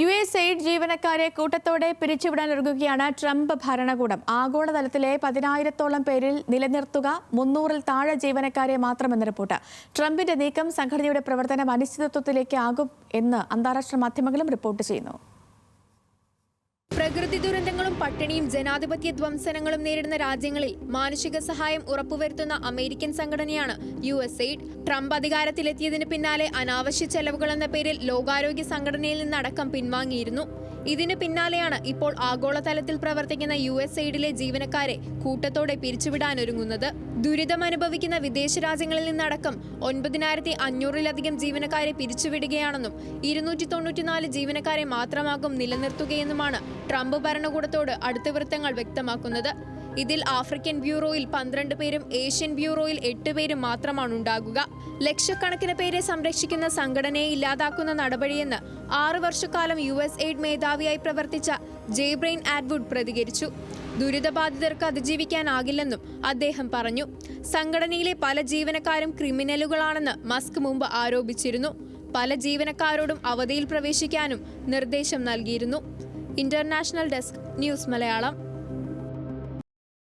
U S aid ജീവനക്കാരെ കൂട്ടത്തോടെ പിരിച്ചുവിടാനൊരുങ്ങുകയാണ് Trump ഭരണകൂടം. ആഗോളതലത്തിലെ പതിനായിരത്തോളം പേരിൽ നിലനിർത്തുക മുന്നൂറിൽ താഴെ ജീവനക്കാരെ മാത്രമെന്ന് റിപ്പോർട്ട്. ട്രംപിന്റെ നീക്കം സംഘടനയുടെ പ്രവർത്തനം അനിശ്ചിതത്വത്തിലേക്ക് ആകും എന്ന് അന്താരാഷ്ട്ര മാധ്യമങ്ങളും റിപ്പോർട്ട് ചെയ്യുന്നു. പ്രകൃതി ദുരന്തങ്ങളും പട്ടിണിയും ജനാധിപത്യ ധ്വംസനങ്ങളും നേരിടുന്ന രാജ്യങ്ങളിൽ മാനുഷിക സഹായം ഉറപ്പുവരുത്തുന്ന അമേരിക്കൻ സംഘടനയാണ് യു എസ് എയ്ഡ്. ട്രംപ് അധികാരത്തിലെത്തിയതിന് പിന്നാലെ അനാവശ്യ ചെലവുകൾ എന്ന പേരിൽ ലോകാരോഗ്യ സംഘടനയിൽ നിന്നടക്കം പിൻവാങ്ങിയിരുന്നു. ഇതിനു പിന്നാലെയാണ് ഇപ്പോൾ ആഗോളതലത്തിൽ പ്രവർത്തിക്കുന്ന യു എസ് എയ്ഡിലെ ജീവനക്കാരെ കൂട്ടത്തോടെ പിരിച്ചുവിടാനൊരുങ്ങുന്നത്. ദുരിതമനുഭവിക്കുന്ന വിദേശ രാജ്യങ്ങളിൽ നിന്നടക്കം ഒൻപതിനായിരത്തി അഞ്ഞൂറിലധികം ജീവനക്കാരെ പിരിച്ചുവിടുകയാണെന്നും ഇരുന്നൂറ്റി തൊണ്ണൂറ്റിനാല് ജീവനക്കാരെ മാത്രമാകും നിലനിർത്തുകയെന്നുമാണ് ട്രംപ് ഭരണകൂടത്തോട് അടുത്ത വൃത്തങ്ങൾ വ്യക്തമാക്കുന്നത്. ഇതിൽ ആഫ്രിക്കൻ ബ്യൂറോയിൽ പന്ത്രണ്ട് പേരും ഏഷ്യൻ ബ്യൂറോയിൽ എട്ട് പേരും മാത്രമാണ് ഉണ്ടാകുക. ലക്ഷക്കണക്കിന് പേരെ സംരക്ഷിക്കുന്ന സംഘടനയെ ഇല്ലാതാക്കുന്ന നടപടിയെന്ന് ആറു വർഷക്കാലം യു എസ് എയ്ഡ് മേധാവിയായി പ്രവർത്തിച്ച ജെയ്ബ്രെയിൻ ആഡ്വുഡ് പ്രതികരിച്ചു. ദുരിതബാധിതർക്ക് അതിജീവിക്കാനാകില്ലെന്നും അദ്ദേഹം പറഞ്ഞു. സംഘടനയിലെ പല ജീവനക്കാരും ക്രിമിനലുകളാണെന്ന് മസ്ക് മുമ്പ് ആരോപിച്ചിരുന്നു. പല ജീവനക്കാരോടും അവധിയിൽ പ്രവേശിക്കാനും നിർദ്ദേശം നൽകിയിരുന്നു. International desk news Malayalam.